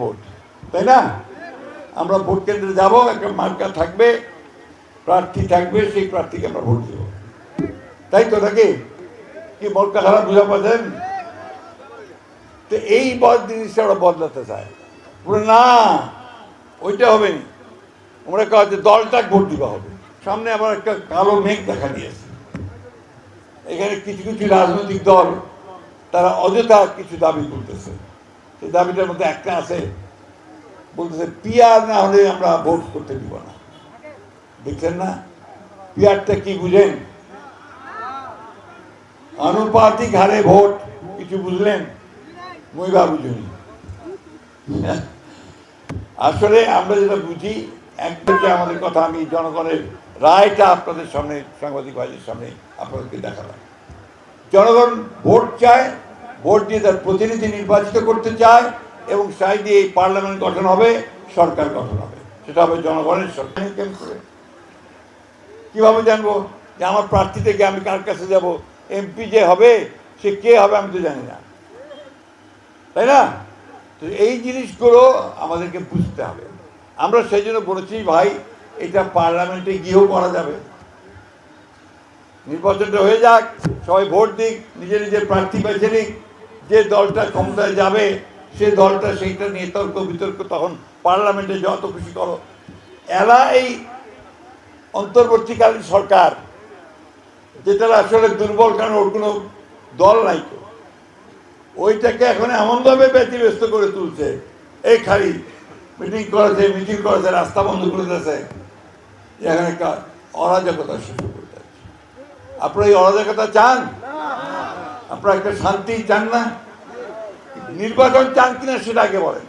Vote, তাই না? আমরা ভোট কেন্দ্রে যাব, একটা মার্কা থাকবে, প্রার্থী থাকবে, সেই প্রার্থীকে আমরা ভোট দেব। তাই তো কি ধারা বুঝা পাচ্ছেন? তো এই জিনিসটা ওরা বদলাতে চায়। না, ওইটা হবে দলটাকে ভোট দিবা হবে। সামনে আবার একটা কালো মেঘ দেখা দিয়েছে। এখানে কিছু কিছু রাজনৈতিক দল, তারা অযথা কিছু দাবি করতেছে দাবিটার মধ্যে একটা আছে, বলতেছে, পিয়ার না হলে আমরা ভোট করতে দিব না। দেখছেন না? পিয়ারটা কি বুঝেন আনুপাতিক হারে ভোট, কিছু বুঝলেন? মহিবা বুঝুনি আসলে আমরা যেটা বুঝি একদিকে আমাদের কথা আমি জনগণের রায়টা আপনাদের সামনে, সাংবাদিক ভাইদের সামনে আপনাদেরকে দেখালাম। জনগণ ভোট চায় ভোট দিয়ে তার প্রতিনিধি নির্বাচিত করতে চায় এবং সাই দিয়ে এই পার্লামেন্ট গঠন হবে, সরকার গঠন হবে। সেটা হবে জনগণের সরকার। কীভাবে জানব যে আমার প্রার্থী থেকে আমি কার কাছে যাব? এমপি যে হবে, সে কে হবে আমি তো জানি না। তাই না? তো এই জিনিসগুলো আমাদেরকে বুঝতে হবে। আমরা সেই জন্য বলেছি, ভাই, এটা পার্লামেন্টে গিয়েও করা যাবে। নির্বাচনটা হয়ে যাক, সবাই ভোট দিক, নিজে নিজের প্রার্থী বেছে নিক। যে দলটা ক্ষমতায় যাবে, সে দলটা সেইটা নিয়ে তর্ক বিতর্ক তখন পার্লামেন্টে যত খুশি করো। এলা এই অন্তর্বর্তীকালীন সরকার যেটা আসলে দুর্বল কারণ ওর কোনো দল নাই তো। ওইটাকে এখন এমনভাবে ব্যতিব্যস্ত করে তুলছে, এই খালি মিটিং করেছে মিটিং করেছে, রাস্তা বন্ধ করে দিয়েছে এখানে একটা অরাজকতা শুরু করে আপনারা এই অরাজকতা চান? আপনারা একটা শান্তি চান না? নির্বাচন চান কিনা সেটা আগে বলেন।